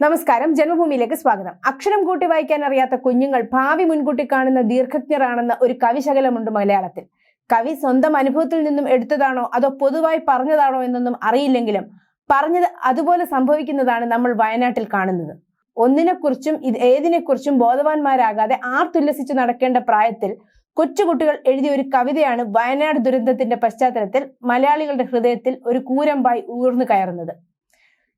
നമസ്കാരം ജന്മഭൂമിയിലേക്ക് സ്വാഗതം. അക്ഷരം കൂട്ടി വായിക്കാൻ അറിയാത്ത കുഞ്ഞുങ്ങൾ ഭാവി മുൻകൂട്ടി കാണുന്ന ദീർഘജ്ഞരാണെന്ന ഒരു കവിശകലമുണ്ട് മലയാളത്തിൽ. കവി സ്വന്തം അനുഭവത്തിൽ നിന്നും എടുത്തതാണോ അതോ പൊതുവായി പറഞ്ഞതാണോ എന്നൊന്നും അറിയില്ലെങ്കിലും പറഞ്ഞത് അതുപോലെ സംഭവിക്കുന്നതാണ് നമ്മൾ വയനാട്ടിൽ കാണുന്നത്. ഒന്നിനെക്കുറിച്ചും ഇത് ഏതിനെക്കുറിച്ചും ബോധവാന്മാരാകാതെ ആർത്തുല്ലസിച്ചു നടക്കേണ്ട പ്രായത്തിൽ കൊച്ചുകുട്ടികൾ എഴുതിയ ഒരു കവിതയാണ് വയനാട് ദുരന്തത്തിന്റെ പശ്ചാത്തലത്തിൽ മലയാളികളുടെ ഹൃദയത്തിൽ ഒരു കൂരമ്പായി ഊർന്നു കയറുന്നത്.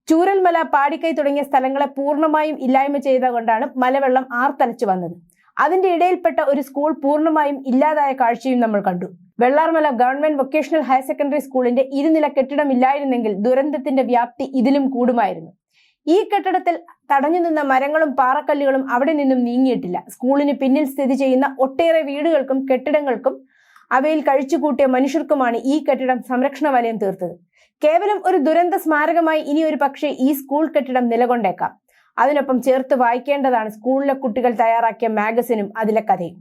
ചൂരൽമല പാടിക്കൈ തുടങ്ങിയ സ്ഥലങ്ങളെ പൂർണമായും ഇല്ലായ്മ ചെയ്തുകൊണ്ടാണ് മലവെള്ളം ആർത്തലച്ചു വന്നത്. അതിന്റെ ഇടയിൽപ്പെട്ട ഒരു സ്കൂൾ പൂർണമായും ഇല്ലാതായ കാഴ്ചയും നമ്മൾ കണ്ടു. Vellarmala government vocational higher secondary സ്കൂളിന്റെ ഇരുനില കെട്ടിടം ഇല്ലായിരുന്നെങ്കിൽ ദുരന്തത്തിന്റെ വ്യാപ്തി ഇതിലും കൂടുമായിരുന്നു. ഈ കെട്ടിടത്തിൽ തടഞ്ഞു നിന്ന മരങ്ങളും പാറക്കല്ലുകളും അവിടെ നിന്നും നീങ്ങിയിട്ടില്ല. സ്കൂളിന് പിന്നിൽ സ്ഥിതി ചെയ്യുന്ന ഒട്ടേറെ വീടുകൾക്കും കെട്ടിടങ്ങൾക്കും അവയിൽ കഴിച്ചുകൂട്ടിയ മനുഷ്യർക്കുമാണ് ഈ കെട്ടിടം സംരക്ഷണ വലയം തീർത്തത്. കേവലം ഒരു ദുരന്ത സ്മാരകമായി ഇനി ഒരു പക്ഷേ ഈ സ്കൂൾ കെട്ടിടം നിലകൊണ്ടേക്കാം. അതിനൊപ്പം ചേർത്ത് വായിക്കേണ്ടതാണ് സ്കൂളിലെ കുട്ടികൾ തയ്യാറാക്കിയ മാഗസിനും അതിലെ കഥയും.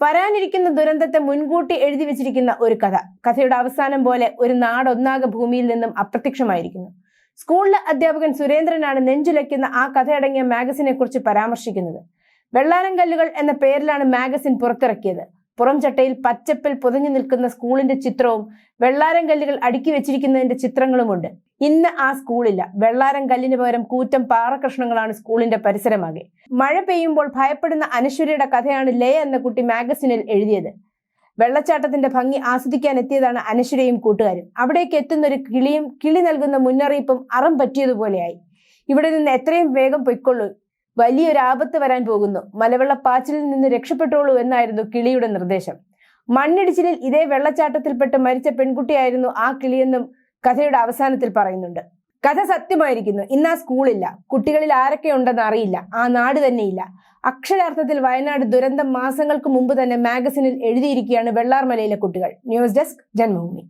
വരാനിരിക്കുന്ന ദുരന്തത്തെ മുൻകൂട്ടി എഴുതി വെച്ചിരിക്കുന്ന ഒരു കഥ. കഥയുടെ അവസാനം പോലെ ഒരു നാടൊന്നാകെ ഭൂമിയിൽ നിന്നും അപ്രത്യക്ഷമായിരിക്കുന്നു. സ്കൂളിലെ അധ്യാപകൻ സുരേന്ദ്രനാണ് നെഞ്ചുലയ്ക്കുന്ന ആ കഥയടങ്ങിയ മാഗസിനെ കുറിച്ച് പരാമർശിക്കുന്നത്. വെള്ളാരം കല്ലുകൾ എന്ന പേരിലാണ് മാഗസിൻ പുറത്തിറക്കിയത്. പുറം ചട്ടയിൽ പച്ചപ്പിൽ പുതഞ്ഞു നിൽക്കുന്ന സ്കൂളിന്റെ ചിത്രവും വെള്ളാരം കല്ലുകൾ അടുക്കി വെച്ചിരിക്കുന്നതിന്റെ ചിത്രങ്ങളുമുണ്ട് ഇന്ന് ആ സ്കൂളില്ല. വെള്ളാരം കല്ലിന് പകരം കൂറ്റം പാറകഷ്ണങ്ങളാണ് സ്കൂളിന്റെ പരിസരമാകെ. മഴ പെയ്യുമ്പോൾ ഭയപ്പെടുന്ന അനശ്വരയുടെ കഥയാണ് ലേ എന്ന കുട്ടി മാഗസിനിൽ എഴുതിയത്. വെള്ളച്ചാട്ടത്തിന്റെ ഭംഗി ആസ്വദിക്കാൻ എത്തിയതാണ് അനശ്വരയും കൂട്ടുകാരും. അവിടേക്ക് എത്തുന്ന ഒരു കിളിയും കിളി നൽകുന്ന മുന്നറിയിപ്പും അറം പറ്റിയതുപോലെയായി. ഇവിടെ നിന്ന് എത്രയും വേഗം പൊയ്ക്കൊള്ളൂ. വലിയൊരു ആപത്ത് വരാൻ പോകുന്നു. മലവെള്ളപ്പാച്ചിലിൽ നിന്ന് രക്ഷപ്പെട്ടോളൂ എന്നായിരുന്നു കിളിയുടെ നിർദ്ദേശം. മണ്ണിടിച്ചിലിൽ ഇതേ വെള്ളച്ചാട്ടത്തിൽപ്പെട്ട് മരിച്ച പെൺകുട്ടിയായിരുന്നു ആ കിളിയെന്നും കഥയുടെ അവസാനത്തിൽ പറയുന്നുണ്ട്. കഥ സത്യമായിരിക്കുന്നു. ഇന്ന് ആ സ്കൂളില്ല. കുട്ടികളിൽ ആരൊക്കെ ഉണ്ടെന്ന് അറിയില്ല. ആ നാട് തന്നെയില്ല. അക്ഷരാർത്ഥത്തിൽ വയനാട് ദുരന്തം മാസങ്ങൾക്ക് മുമ്പ് തന്നെ മാഗസിനിൽ എഴുതിയിരിക്കുകയാണ് വെള്ളാർമലയിലെ കുട്ടികൾ. News desk Janmabhumi.